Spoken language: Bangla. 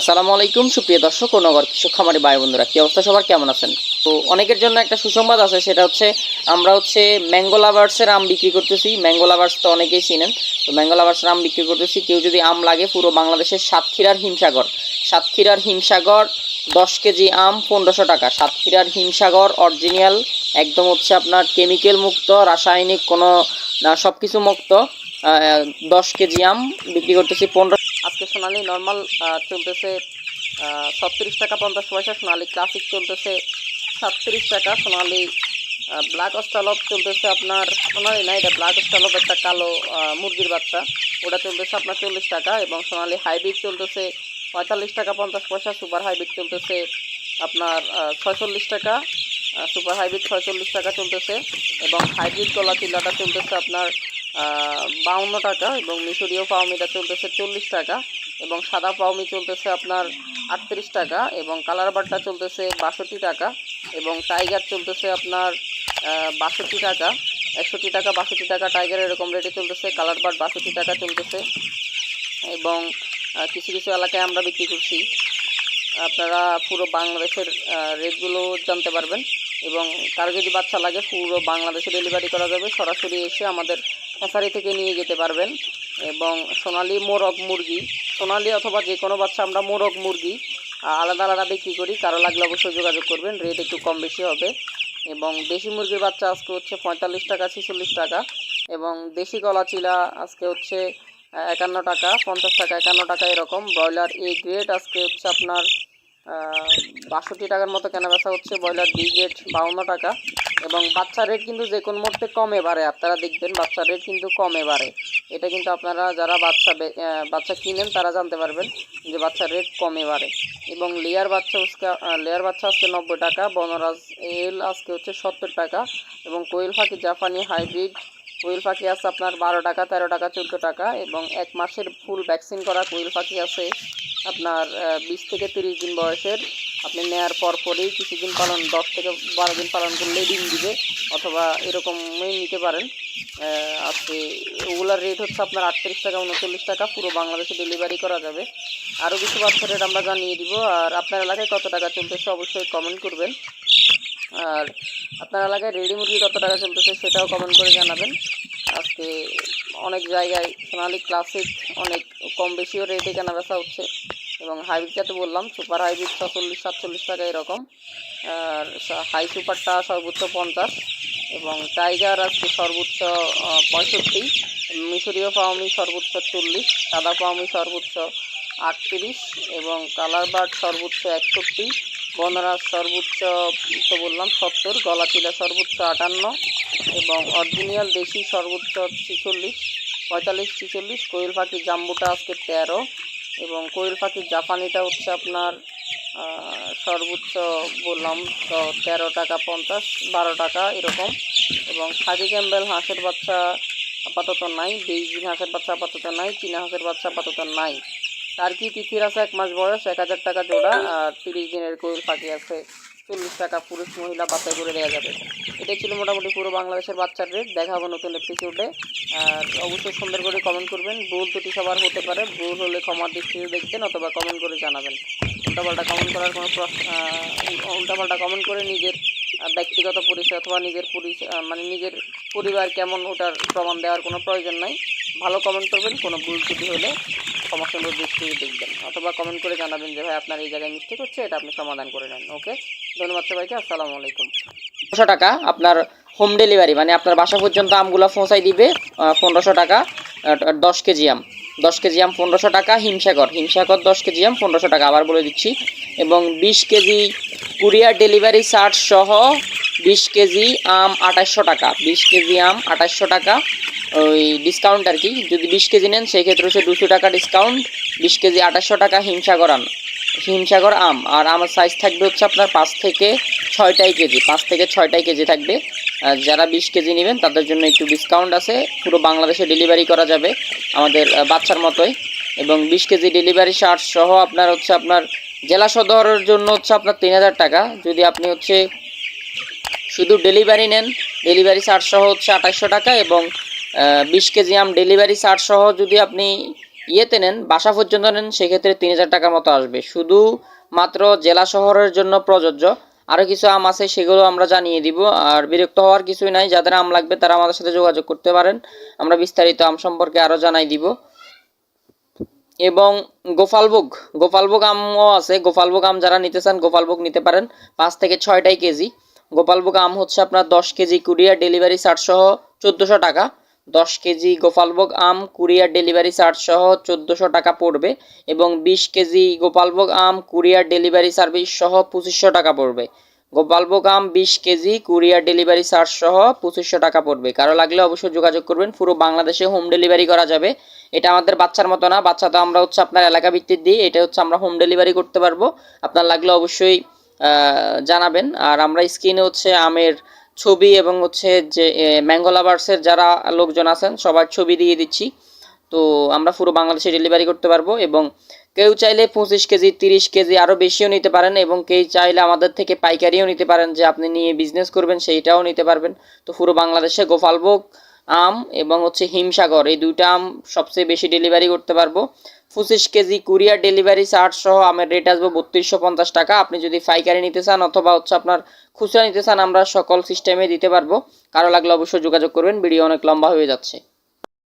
আসসালামু আলাইকুম, সুপ্রিয় দর্শক ও নগর কৃষক খামারি ভাই বন্ধুরা, কি অবস্থা সবার? কেমন আছেন? তো অনেকের জন্য একটা সুসংবাদ আছে, সেটা হচ্ছে আমরা হচ্ছে ম্যাঙ্গো লাভার্সের আম বিক্রি করতেছি। ম্যাঙ্গো লাভার্স তো অনেকেই চিনেন। তো ম্যাঙ্গো লাভার্সের আম বিক্রি করতেছি, কেউ যদি আম লাগে, পুরো বাংলাদেশের সাতক্ষীরার হিমসাগর। সাতক্ষীরার হিমসাগর, দশ কেজি আম, পনেরোশো টাকা। সাতক্ষীরার হিমসাগর অরিজিনাল একদম হচ্ছে আপনার কেমিক্যাল মুক্ত, রাসায়নিক কোনো সব কিছু মুক্ত দশ কেজি আম বিক্রি করতেছি, পনেরো আজকে সোনালি নর্মাল চলতেছে ছত্রিশ টাকা পঞ্চাশ পয়সা, সোনালি ক্লাসিক চলতেছে সাতত্রিশ টাকা, সোনালি ব্ল্যাক অস্টালপ চলতেছে আপনার, সোনালি না, এটা ব্ল্যাক অস্টালপ একটা কালো মুরগির বাচ্চা। ওটা চলতেছে আপনার চল্লিশ টাকা এবং সোনালি হাইব্রিড চলতেছে পঁয়তাল্লিশ টাকা পঞ্চাশ পয়সা সুপার হাইব্রিড চলতেছে আপনার ছয়চল্লিশ টাকা সুপার হাইব্রিড ছয়চল্লিশ টাকা চলতেছে এবং হাইব্রিড কলা চিল্লাটা চলতেছে আপনার বাউন্ন টাকা এবং মিশরীয় পাওমিটা চলতেছে চল্লিশ টাকা। এবং সাদা পাওমি চলতেছে আপনার আটত্রিশ টাকা এবং কালার বারটা চলতেছে বাষট্টি টাকা এবং টাইগার চলতেছে আপনার বাষট্টি টাকা, একষট্টি টাকা, বাষট্টি টাকা টাইগার এরকম রেটে চলতেছে, কালার বার্ড বাষট্টি টাকা চলতেছে এবং কিছু কিছু এলাকায় আমরা বিক্রি করছি। আপনারা পুরো বাংলাদেশের রেটগুলো জানতে পারবেন এবং কারও যদি বাচ্চা লাগে পুরো বাংলাদেশে ডেলিভারি করা যাবে। সরাসরি এসে আমাদের হ্যাচারি থেকে নিয়ে যেতে পারবেন এবং সোনালি মোরগ মুরগি সোনালি অথবা যে কোনো বাচ্চা আমরা মোরগ, মুরগি আলাদা আলাদা বিক্রি করি, কারও লাগলে অবশ্যই যোগাযোগ করবেন রেট একটু কম বেশি হবে। এবং দেশি মুরগির বাচ্চা আজকে হচ্ছে পঁয়তাল্লিশ টাকা, ছেচল্লিশ টাকা। এবং দেশি গলা চিলা আজকে হচ্ছে একান্ন টাকা, পঞ্চাশ টাকা, একান্ন টাকা এরকম। ব্রয়লার এ গ্রেড আজকে হচ্ছে আপনার বাষট্টি টাকার মতো কেনা বেচা হচ্ছে, ব্রয়লার বি গ্রেড বাউন্ন টাকা। এবং বাচ্চার রেট কিন্তু যে কোনো মুহূর্তে কমে বাড়ে, আপনারা দেখবেন বাচ্চার রেট কিন্তু কমে বাড়ে। এটা কিন্তু আপনারা যারা বাচ্চা বাচ্চা কিনেন, তারা জানতে পারবেন যে বাচ্চার রেট কমে বাড়ে। এবং লেয়ার বাচ্চা আজকে লেয়ার বাচ্চা আজকে নব্বই টাকা, বনরাজ এল আজকে হচ্ছে সত্তর টাকা, এবং কোয়েল পাখি জাপানি হাইব্রিড কোয়েল পাখি আছে আপনার বারো টাকা, তেরো টাকা, চোদ্দ টাকা, এবং এক মাসের ফুল ভ্যাকসিন করা কোয়েল পাখি আছে আপনার বিশ থেকে তিরিশ দিন বয়সের। আপনি নেয়ার পর পরেই কিছুদিন পালন, দশ থেকে বারো দিন পালন করলে ডিম দিবে, অথবা এরকমই নিতে পারেন। আজকে ওগুলার রেট হচ্ছে আপনার আটত্রিশ টাকা, উনচল্লিশ টাকা, পুরো বাংলাদেশে ডেলিভারি করা যাবে। আরও কিছু বাচ্চা রেট আমরা জানিয়ে দিব, আর আপনার এলাকায় কত টাকা চলতেছে অবশ্যই কমেন্ট করবেন। আর আপনার এলাকায় রেডি মুরগি কত টাকা চলতেছে সেটাও কমেন্ট করে জানাবেন। আজকে অনেক জায়গায় সোনালি ক্লাসিক অনেক কম বেশিও রেটে কেনা বেচা হচ্ছে। এবং হাইব্রিডটা তো বললাম, সুপার হাইব্রিড ছচল্লিশ, সাতচল্লিশ টাকা এরকম। আর হাই সুপারটা সর্বোচ্চ পঞ্চাশ এবং টাইগার আজকে সর্বোচ্চ পঁয়ষট্টি। মিশরীয় পাওমি সর্বোচ্চ চল্লিশ, সাদা পাওমি সর্বোচ্চ আটত্রিশ এবং কালার বার্ড সর্বোচ্চ একষট্টি, বনরাজ সর্বোচ্চ, তো বললাম, সত্তর, গলাচিলা সর্বোচ্চ আটান্ন এবং অরিজিনিয়াল দেশি সর্বোচ্চ ছেচল্লিশ, পঁয়তাল্লিশ ছেচল্লিশ, কোয়েল পাখি জাম্বুটা আজকে তেরো। এবং কোয়েল পাখির জাপানিটা হচ্ছে আপনার সর্বোচ্চ বললাম, তো তেরো টাকা পঞ্চাশ, বারো টাকা এরকম। এবং খাদি ক্যাম্বেল হাঁসের বাচ্চা আপাতত নাই বেইজিং হাঁসের বাচ্চা আপাতত নাই, চীনা হাঁসের বাচ্চা আপাতত নাই। তার কি তিথির আছে? এক মাস বয়স, এক হাজার টাকা জোড়া, আর তিরিশ দিনের কোয়েল পাখি আছে। চল্লিশ টাকা পুরুষ মহিলা বাচ্চা করে দেওয়া যাবে। এটাই ছিল মোটামুটি পুরো বাংলাদেশের বাচ্চার রেট দেখা হবে নতুন এপিসোডে আর অবশ্যই সুন্দর করে কমেন্ট করবেন। ভুল ত্রুটি সবার হতে পারে। ভুল হলে ক্ষমার দৃষ্টিতে দেখবেন অথবা কমেন্ট করে জানাবেন। উল্টাপাল্টা কমেন্ট করার কোনো উল্টাপাল্টা কমেন্ট করে নিজের ব্যক্তিগত পরিচয় অথবা নিজের পরিচয় মানে নিজের পরিবার কেমন ওটার প্রমাণ দেওয়ার কোনো প্রয়োজন নাই। ভালো কমেন্ট করবেন, কোনো ভুল ত্রুটি হলে। ক্ষমা সুন্দর দৃষ্টিতে দেখবেন, অথবা কমেন্ট করে জানাবেন যে, ভাই, আপনার এই জায়গায় মিস্টেক হচ্ছে এটা আপনি সমাধান করে নেন। ওকে ধন্যবাদ সবাইকে, আসসালামু আলাইকুম। পনেরোশো টাকা আপনার হোম ডেলিভারি মানে আপনার বাসা পর্যন্ত আমগুলো পৌঁছাই দিবে পনেরোশো টাকা দশ কেজি আম। দশ কেজি আম পনেরোশো টাকা, হিমসাগর। হিমসাগর দশ কেজি আম, পনেরোশো টাকা, আবার বলে দিচ্ছি। এবং বিশ কেজি কুরিয়ার ডেলিভারি চার্জ সহ বিশ কেজি আম আঠাশশো টাকা। বিশ কেজি আম আঠাশশো টাকা। ওই ডিসকাউন্ট আর কি। যদি বিশ কেজি নেন সেই ক্ষেত্রে হচ্ছে দুশো টাকা ডিসকাউন্ট বিশ কেজি আঠাশশো টাকা হিমসাগর আম হিমসাগর আম। আর আমার সাইজ থাকবে হচ্ছে আপনার পাঁচ থেকে ছয়টাই কেজি, পাঁচ থেকে ছয়টাই কেজি থাকবে। যারা বিশ কেজি নেবেন, তাদের জন্য একটু ডিসকাউন্ট আছে। পুরো বাংলাদেশে ডেলিভারি করা যাবে আমাদের বাচ্চার মতোই। এবং বিশ কেজি ডেলিভারি চার্জ সহ আপনার হচ্ছে আপনার জেলা সদরের জন্য হচ্ছে আপনার তিন হাজার টাকা। যদি আপনি হচ্ছে শুধু ডেলিভারি নেন ডেলিভারি চার্জ সহ হচ্ছে আঠাশশো টাকা এবং বিশ কেজি আম ডেলিভারি চার্জ সহ যদি আপনি ইয়েতে নেন, বাসা পর্যন্ত নেন, সেক্ষেত্রে তিন হাজার টাকার মতো আসবে। শুধু মাত্র জেলা শহরের জন্য প্রযোজ্য। আরও কিছু আম আছে, সেগুলো আমরা জানিয়ে দিব। আর বিরক্ত হওয়ার কিছুই নাই। যাদের আম লাগবে, তারা আমাদের সাথে যোগাযোগ করতে পারেন। আমরা বিস্তারিত আম সম্পর্কে আরও জানাই দিব। এবং গোপালভোগ। গোপালভোগ আমও আছে। গোপালভোগ আম যারা নিতে চান, গোপালভোগ নিতে পারেন। পাঁচ থেকে ছয়টাই কেজি। গোপালভোগ আম হচ্ছে আপনার দশ কেজি কুরিয়ার ডেলিভারি চার্জ সহ চোদ্দোশো টাকা। দশ কেজি গোপালভোগ আম, কুরিয়ার ডেলিভারি চার্জ সহ চোদ্দোশো টাকা পড়বে এবং বিশ কেজি গোপালভোগ আম, কুরিয়ার ডেলিভারি সার্ভিস সহ পঁচিশশো টাকা পড়বে। গোপালভোগ আম, বিশ কেজি, কুরিয়ার ডেলিভারি চার্জ সহ পঁচিশশো টাকা পড়বে। কারও লাগলে অবশ্যই যোগাযোগ করবেন। পুরো বাংলাদেশে হোম ডেলিভারি করা যাবে। এটা আমাদের বাচ্চার মতো না। বাচ্চা তো আমরা হচ্ছে আপনার এলাকা ভিত্তিক দিই। এটা হচ্ছে আমরা হোম ডেলিভারি করতে পারব। আপনার লাগলে অবশ্যই জানাবেন। আর আমরা স্ক্রিনে হচ্ছে আমের ছবি এবং হচ্ছে যে ম্যাঙ্গো লাভার্সের যারা লোকজন আছেন, সবার ছবি দিয়ে দিচ্ছি। তো আমরা পুরো বাংলাদেশে ডেলিভারি করতে পারব এবং কেউ চাইলে পঁচিশ কেজি, তিরিশ কেজি আরও বেশিও নিতে পারেন এবং কেউ চাইলে আমাদের থেকে পাইকারিও নিতে পারেন যে, আপনি নিয়ে বিজনেস করবেন, সেইটাও নিতে পারবেন। তো পুরো বাংলাদেশে গোপালভোগ, আম এবং হচ্ছে হিমসাগর, এই দুইটা আম সবচেয়ে বেশি ডেলিভারি করতে পারব। পঁচিশ কেজি কুরিয়ার ডেলিভারি চার্জ সহ আমের রেট আসবে বত্রিশশো পঞ্চাশ টাকা। আপনি যদি পাইকারি নিতে চান অথবা হচ্ছে আপনার খুচরা নিতে চান, আমরা সকল সিস্টেমে দিতে পারব। কারও লাগলে অবশ্যই যোগাযোগ করবেন। ভিডিও অনেক লম্বা হয়ে যাচ্ছে।